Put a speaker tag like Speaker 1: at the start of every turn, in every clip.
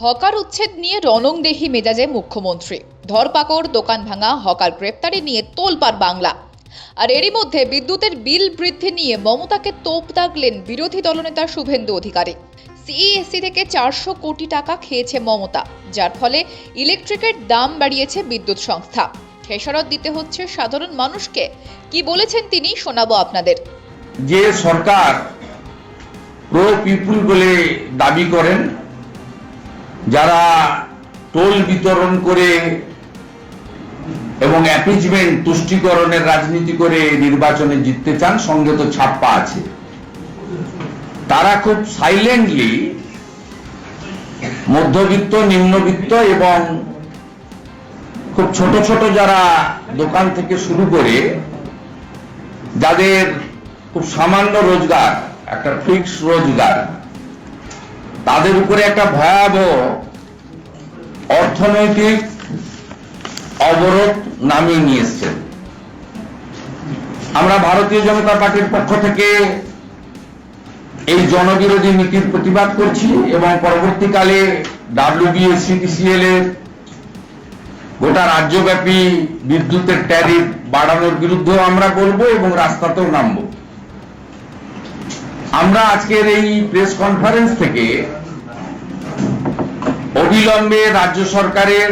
Speaker 1: Hawker উচ্ছেদ নিয়ে রণংদেহী মেজাজে মুখ্যমন্ত্রী। ধরপাকড়, দোকান ভাঙা, হকার গ্রেপ্তারি নিয়ে তোলপার বাংলা। আর এরই মধ্যে বিদ্যুতের বিল বৃদ্ধি নিয়ে মমতাকে তোপ দাগলেন বিরোধী দলনেতা শুভেন্দু অধিকারী। সিইএসসি থেকে চারশো কোটি টাকা খেয়েছে মমতা, যার ফলে ইলেকট্রিকের দাম বাড়িয়েছে বিদ্যুৎ সংস্থা। খেসারত দিতে হচ্ছে সাধারণ মানুষকে। কি বলেছেন তিনি শোনাবো আপনাদের।
Speaker 2: যে সরকার প্রো পিপুল বলে দাবি করেন যারা টোল বিতরণ করে এবং অ্যাপিজমেন্ট তুষ্টিকরণের রাজনীতি করে নির্বাচনে জিততে চান, সঙ্গে তো ছাপ্পা আছে। তারা খুব সাইলেন্টলি মধ্যবিত্ত, নিম্নবিত্ত এবং খুব ছোট ছোট যারা দোকান থেকে শুরু করে, যাদের খুব সামান্য রোজগার, একটা ফিক্স রোজগার তাদের উপরে একটা ভয়াবহ অর্থনৈতিক অবরোধ নামিয়ে নিয়ে আমরা ভারতীয় জনতা পার্টির পক্ষ থেকে এই জনবিরোধী নীতির প্রতিবাদ করছি এবং পরবর্তীকালে ডাব্লিউবিএসিডিসিএল এর গোটা রাজ্যব্যাপী বিদ্যুতের ট্যারিফ বাড়ানোর বিরুদ্ধেও আমরা বলব এবং রাস্তাতেও নামবো। আমরা আজকের এই প্রেস কনফারেন্স থেকে অবিলম্বে রাজ্য সরকারের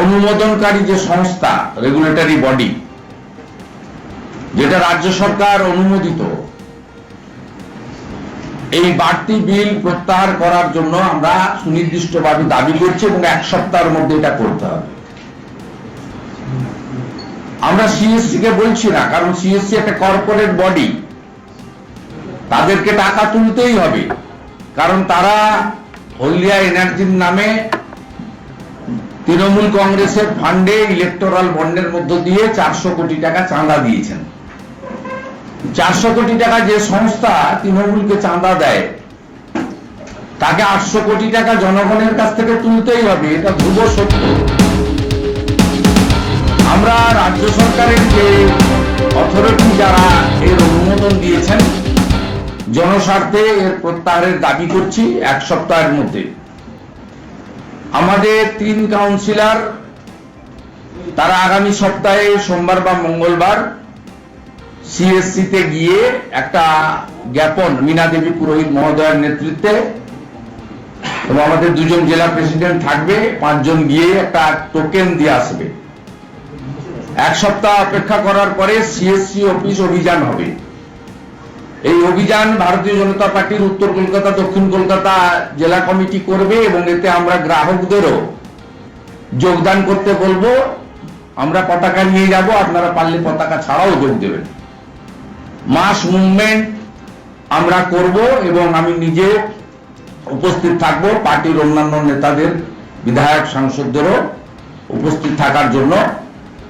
Speaker 2: অনুমোদনকারী যে সংস্থা রেগুলেটরি বডি যেটা রাজ্য সরকার অনুমোদিত, এই বাড়তি বিল প্রত্যাহার করার জন্য আমরা সুনির্দিষ্টভাবে দাবি করছি এবং এক সপ্তাহের মধ্যে এটা করতে হবে। আমরা সিএসসি কে বলছি না, কারণ সিএসসি একটা কর্পোরেট বডি তাদেরকে টাকা তুলতেই হবে, কারণ তারা হলদিয়া এনার্জির নামে তৃণমূল কংগ্রেসের ফান্ডে ইলেকটোরাল বন্ডের মধ্য দিয়ে চারশো কোটি টাকা চাঁদা দিয়েছেন। চারশো কোটি টাকা যে সংস্থা তৃণমূলকে চাঁদা দেয়, তাকে আটশো কোটি টাকা জনগণের কাছ থেকে তুলতেই হবে, এটা ধ্রুব সত্য। আমরা রাজ্য সরকারের যে অথরিটি যারা এর জনস্বার্থে এর প্রত্যাহারের দাবি করছি এক সপ্তাহের মধ্যে। আমাদের তিন কাউন্সিলর, তারা আগামী সপ্তাহে সোমবার বা মঙ্গলবার সিএসসি তে গিয়ে একটা জ্ঞাপন মীনা দেবী পুরোহিত মহোদয়ের নেতৃত্বে এবং আমাদের দুজন জেলা প্রেসিডেন্ট থাকবে, পাঁচজন গিয়ে একটা টোকেন দিয়ে আসবে। এক সপ্তাহ অপেক্ষা করার পরে সিএসসি অফিস অভিযান হবে। এই অভিযান ভারতীয় জনতা পার্টির উত্তর কলকাতা, দক্ষিণ কলকাতা জেলা কমিটি করবে এবং এতে আমরা গ্রাহকদেরও যোগদান করতে বলব। আমরা পতাকা নিয়ে যাব, আপনারা পারলে পতাকা ছাড়াও যোগ দেবেন। মাস মুভমেন্ট আমরা করব এবং আমি নিজে উপস্থিত থাকব, পার্টির অন্যান্য নেতাদের, বিধায়ক, সাংসদদেরও উপস্থিত থাকার জন্য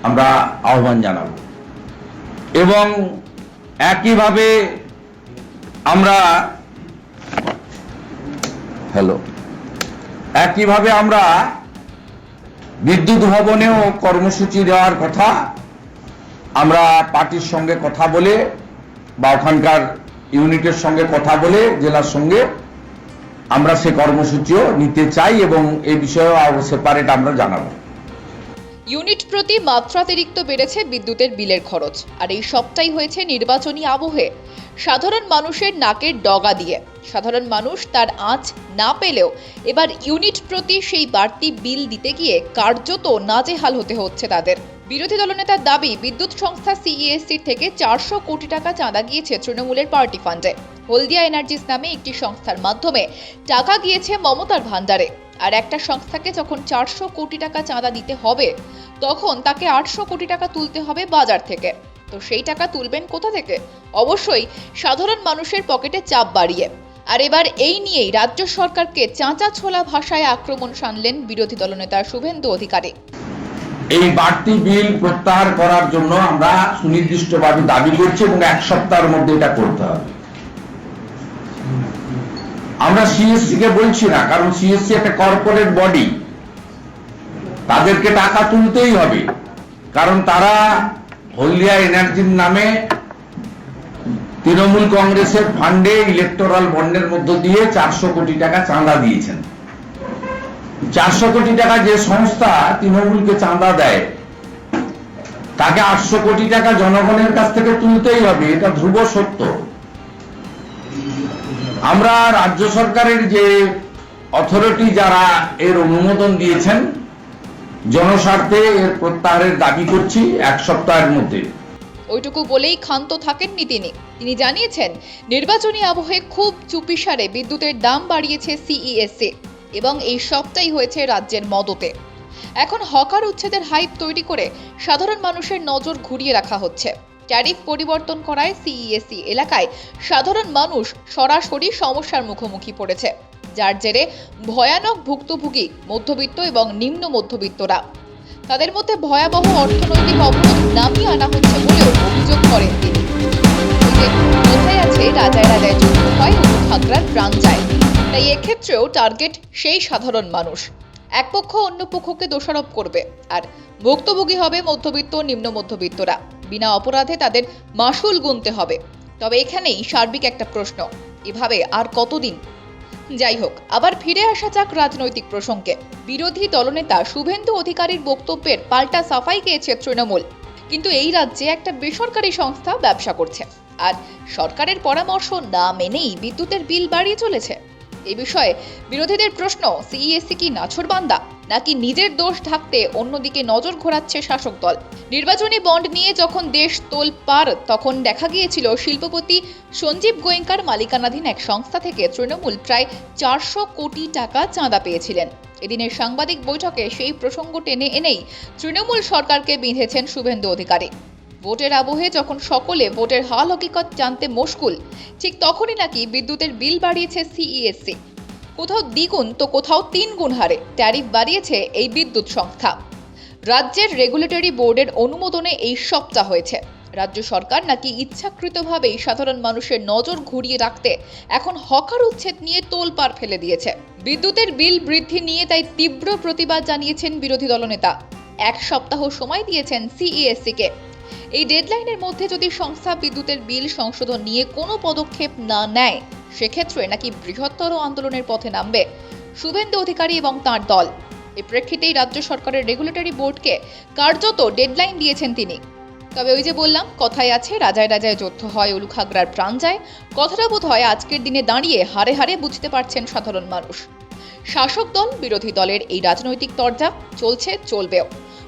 Speaker 2: আমরা আহ্বান জানাব। এবং একইভাবে আমরা হ্যালো একইভাবে আমরা বিদ্যুৎ ভবনেও কর্মসূচি দেওয়ার কথা আমরা পার্টির সঙ্গে কথা বলে বা ওখানকার ইউনিটের সঙ্গে কথা বলে জেলার সঙ্গে আমরা সে কর্মসূচিও নিতে চাই এবং এই বিষয়েও সেপারেট আমরা জানাব।
Speaker 1: ইউনিট প্রতি মাত্রাতিরিক্ত বেড়েছে বিদ্যুতের বিলের খরচ, আর এই সবটাই হয়েছে নির্বাচনী আবহে। সাধারণ মানুষের নাকের ডগা দিয়ে। সাধারণ মানুষ তার আঁচ না পেলেও এবার ইউনিট প্রতি সেই বাড়তি বিল দিতে গিয়ে কার্যত নাজেহাল হতে হচ্ছে তাদের। বিরোধী দলনেতার দাবি, বিদ্যুৎ সংস্থা সিইএসসির থেকে চারশো কোটি টাকা চাঁদা গিয়েছে তৃণমূলের পার্টি ফান্ডে। হলদিয়া এনার্জিস নামে একটি সংস্থার মাধ্যমে টাকা গিয়েছে মমতার ভান্ডারে আর একটা সংস্থাকে যখন চারশো কোটি টাকা চাঁদা দিতে হবে, তখন তাকে আটশো কোটি টাকা তুলতে হবে বাজার থেকে। তো সেই টাকা তুলবেন কোথা থেকে? অবশ্যই সাধারণ মানুষের পকেটে চাপ বাড়িয়ে। আর এবার এই নিয়েই রাজ্য সরকারকে চাঁচা ছোলা ভাষায় আক্রমণ সানলেন বিরোধী দলনেতা শুভেন্দু অধিকারী।
Speaker 2: এই বাড়তি বিল প্রত্যাহার করার জন্য আমরা সুনির্দিষ্টভাবে দাবি করছি এবং এক সপ্তাহের মধ্যে এটা করতে হবে। আমরা সিএসসি কে বলছি না, কারণ সিএসসি একটা কর্পোরেট বডি তাদেরকে টাকা তুলতেই হবে, কারণ তারা হলদিয়া এনার্জির নামে তৃণমূল কংগ্রেসের ফান্ডে ইলেকটোরাল বন্ডের মধ্য দিয়ে চারশো কোটি টাকা চাঁদা দিয়েছেন। চারশো কোটি টাকা যে সংস্থা তৃণমূলকে চাঁদা দেয়, তাকে আটশো কোটি টাকা জনগণের কাছ থেকে তুলতেই হবে, এটা ধ্রুব সত্য। আমরা রাজ্য সরকারের যে অথরিটি যারা এর অনুমোদন দিয়েছেন, জনস্বার্থে এর প্রত্যাহারের দাবি করছি এক সপ্তাহের মধ্যে।
Speaker 1: ওইটুকু বলেই ক্ষান্ত থাকেননি তিনি। তিনি জানিয়েছেন, নির্বাচনী আবহে খুব চুপিসারে বিদ্যুতের দাম বাড়িয়েছে সিইএসএ এবং এই সবটাই হয়েছে রাজ্যের মদতে। এখন হকার উচ্ছেদের হাইপ তৈরি করে সাধারণ মানুষের নজর ঘুরিয়ে রাখা হচ্ছে। ট্যারিফ পরিবর্তন করায় সিইএসসি এলাকায় সাধারণ মানুষ সরাসরি সমস্যার মুখোমুখি পড়েছে, যার জেরে ভয়ানক ভুক্তভোগী, মধ্যবিত্ত এবং নিম্ন মধ্যবিত্তরা। তাদের মধ্যে ভয়াবহ অর্থনৈতিক অবরোধ নামিয়ে আনা হচ্ছে বলেও অভিযোগ করেন তিনি। কোথায় আছে রাজায় রাজায় যুদ্ধ হয় খাগড়ার প্রাণ যায় তাই এক্ষেত্রেও টার্গেট সেই সাধারণ মানুষ। এক পক্ষ অন্য পক্ষকে দোষারোপ করবে। আর ভুক্তভোগী হবে মধ্যবিত্ত নিম্ন মধ্যবিত্তরা। বিনা অপরাধে তাদের মাসুল গুনতে হবে। তবে এখানেই সার্বিক একটা প্রশ্ন, এভাবে আর কতদিন? যাই হোক, আবার ফিরে আসা যাক রাজনৈতিক প্রসঙ্গে। বিরোধী দলনেতা শুভেন্দু অধিকারীর বক্তব্যের পাল্টা সাফাই গিয়েছে তৃণমূল। কিন্তু এই রাজ্যে একটা বেসরকারি সংস্থা ব্যবসা করছে। আর সরকারের পরামর্শ না মেনেই বিদ্যুতের বিল বাড়িয়ে চলেছে। এই বিষয়ে বিরোধীদের প্রশ্ন, সিইএসসি কি নাছরবান্দা নাকি নিজের দোষ ঢাকতে অন্যদিকে নজর ঘোরাচ্ছে শাসক দল? নির্বাচনী বন্ড নিয়ে যখন দেশ তোল পার তখন দেখা গিয়েছিল শিল্পপতি সঞ্জীব গোয়েঙ্কার মালিকানাধীন এক সংস্থা থেকে তৃণমূল প্রায় চারশো কোটি টাকা চাঁদা পেয়েছিলেন। এদিনের সাংবাদিক বৈঠকে সেই প্রসঙ্গ টেনে এনেই তৃণমূল সরকারকে বিঁধেছেন শুভেন্দু অধিকারী। ভোটের আবহে যখন সকলে ভোটের হাল হকিকত জানতে মুশকুল, ঠিক তখনই নাকি বিদ্যুতের বিল বাড়িয়েছে সিইএসসি। কোথাও দ্বিগুণ তো কোথাও তিন গুণ হারে ট্যারিফ বাড়িয়েছে এই বিদ্যুৎ সংস্থা। রাজ্যের রেগুলেটরি বোর্ডের অনুমোদনে এই সবটা হয়েছে। রাজ্য সরকার নাকি ইচ্ছাকৃতভাবেই সাধারণ মানুষের নজর ঘুরিয়ে রাখতে এখন হকার উচ্ছেদ নিয়ে তোলপাড় ফেলে দিয়েছে। বিদ্যুতের বিল বৃদ্ধি নিয়ে তাই তীব্র প্রতিবাদ জানিয়েছেন বিরোধী দলনেতা। এক সপ্তাহ সময় দিয়েছেন সিইএসসি কে এই ডেডলাইনের মধ্যে যদি সংস্থা বিদ্যুতের বিল সংশোধন নিয়ে কোনো পদক্ষেপ না নেয়, সেক্ষেত্রে নাকি বৃহত্তর আন্দোলনের পথে নামবে শুভেন্দু অধিকারী এবং তার দল। এ প্রেক্ষিতেই রাজ্য সরকারের রেগুলেটরি বোর্ডকে কার্যত ডেডলাইন দিয়েছেন তিনি। তবে ওই যে বললাম, কথায় আছে, রাজায় রাজায় যুদ্ধ হয়, উলুখাগড়ার প্রাণ যায়। কথাটা বোধ হয় আজকের দিনে দাঁড়িয়ে হারে হারে বুঝতে পারছেন সাধারণ মানুষ। শাসক দল, বিরোধী দলের এই রাজনৈতিক তরজা, চলছে, চলবেও।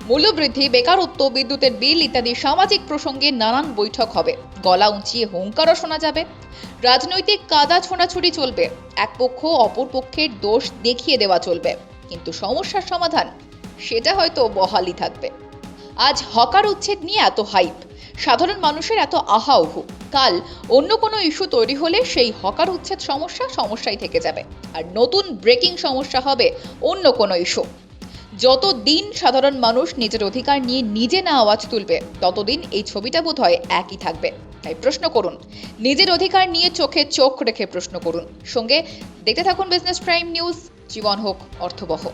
Speaker 1: মূল্যবৃদ্ধি, বেকারত্ব, বিদ্যুতের বিল ইত্যাদি সামাজিক প্রসঙ্গে নানান বৈঠক হবে। গলা উঁচিয়ে হুঙ্কারও শোনা যাবে। রাজনৈতিক কাদা ছোঁড়াছুড়ি চলবে। এক পক্ষ অপর পক্ষের দোষ দেখিয়ে দেওয়া চলবে। কিন্তু সমস্যার সমাধান, সেটা হয়তো বহালই থাকবে। আজ হকার উচ্ছেদ নিয়ে এত হাইপ। সাধারণ মানুষের এত আহা উহু কাল অন্য কোনো ইস্যু তৈরি হলে সেই হকার উচ্ছেদ সমস্যা সমস্যাই থেকে যাবে। আর নতুন ব্রেকিং সমস্যা হবে অন্য কোনো ইস্যু। যতদিন সাধারণ মানুষ নিজের অধিকার নিয়ে নিজে না আওয়াজ তুলবে, ততদিন এই ছবিটা বোধ হয় একই থাকবে। তাই প্রশ্ন করুন। নিজের অধিকার নিয়ে চোখে চোখ রেখে প্রশ্ন করুন। সঙ্গে দেখতে থাকুন বিজনেস প্রাইম নিউজ জীবন হোক অর্থবহ।